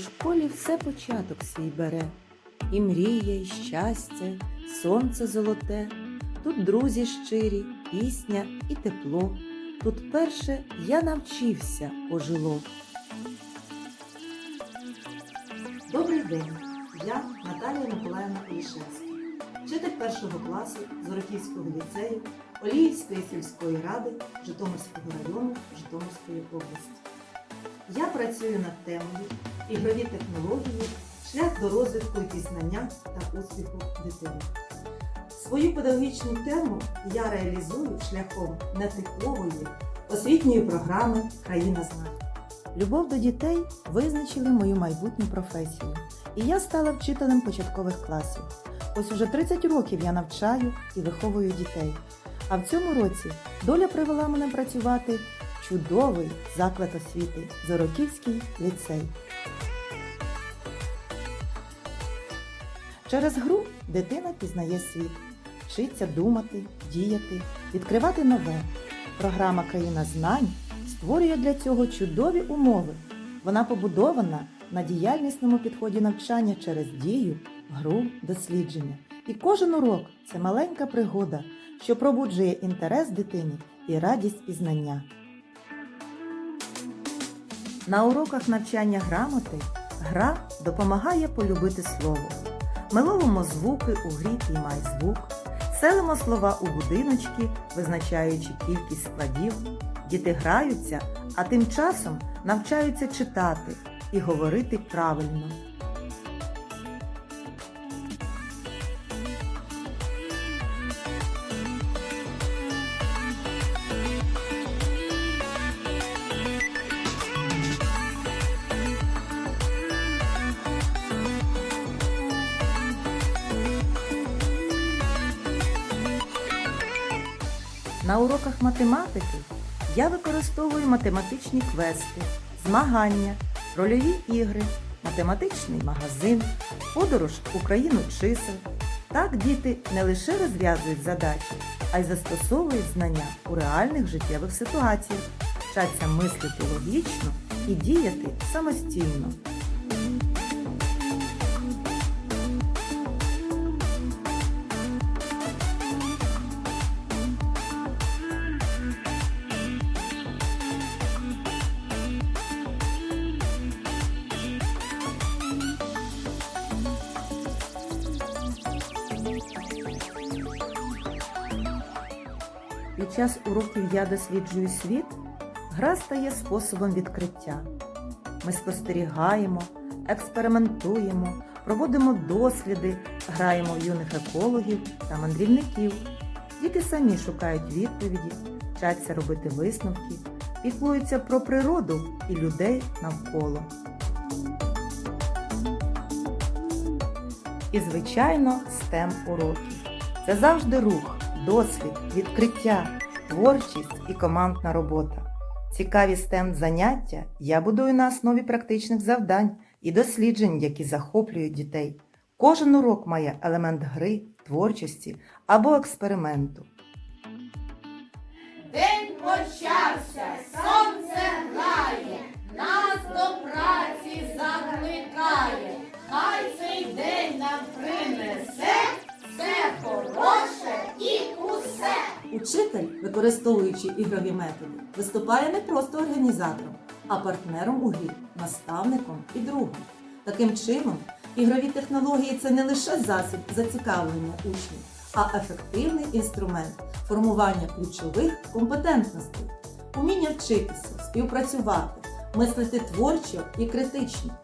школі все початок свій бере, і мрія, і щастя, сонце золоте, тут друзі щирі, пісня і тепло. Тут перше я навчився ожило. Добрий день! Я Наталія Миколаївна Олішевська, вчитель першого класу Зорохівського ліцею Оліївської сільської ради Житомирського району Житомирської області. Я працюю над темою ігрові технології, шлях до розвитку і пізнання та успіху дитини. Свою педагогічну тему я реалізую шляхом нетипової освітньої програми Країна знань. Любов до дітей визначили мою майбутню професію, і я стала вчителем початкових класів. Ось уже 30 років я навчаю і виховую дітей. А в цьому році доля привела мене працювати чудовий заклад освіти Зороківський ліцей. Через гру дитина пізнає світ, вчиться думати, діяти, відкривати нове. Програма Країна знань створює для цього чудові умови. Вона побудована на діяльнісному підході навчання через дію, гру, дослідження. І кожен урок це маленька пригода, що пробуджує інтерес дитині і радість пізнання. На уроках навчання грамоти гра допомагає полюбити слово. Ми ловимо звуки у грі «Піймай звук, селимо слова у будиночки, визначаючи кількість складів. Діти граються, а тим часом навчаються читати і говорити правильно. На уроках математики я використовую математичні квести, змагання, рольові ігри, математичний магазин, подорож у країну чисел. Так діти не лише розв'язують задачі, а й застосовують знання у реальних життєвих ситуаціях, вчаться мислити логічно і діяти самостійно. Під час уроків я досліджую світ, гра стає способом відкриття. Ми спостерігаємо, експериментуємо, проводимо досліди, граємо в юних екологів та мандрівників. Діти самі шукають відповіді, вчаться робити висновки, піклуються про природу і людей навколо. І, звичайно, STEM уроки. Це завжди рух, досвід, відкриття, творчість і командна робота. Цікаві STEM заняття я будую на основі практичних завдань і досліджень, які захоплюють дітей. Кожен урок має елемент гри, творчості або експерименту. День почався, сонце грає, нас до праці закликає. Учитель, використовуючи ігрові методи, виступає не просто організатором, а партнером у грі, наставником і другом. Таким чином, ігрові технології це не лише засіб зацікавлення учнів, а ефективний інструмент формування ключових компетентностей, уміння вчитися, співпрацювати, мислити творчо і критично.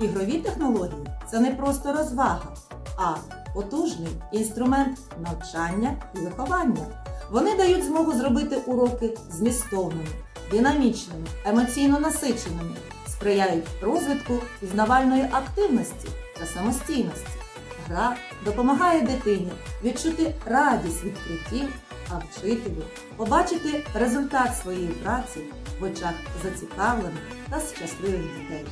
Ігрові технології це не просто розвага, а потужний інструмент навчання і виховання. Вони дають змогу зробити уроки змістовними, динамічними, емоційно насиченими, сприяють розвитку пізнавальної активності та самостійності. Гра допомагає дитині відчути радість відкриттів, а вчителю побачити результат своєї праці в очах зацікавлених та щасливих дітей.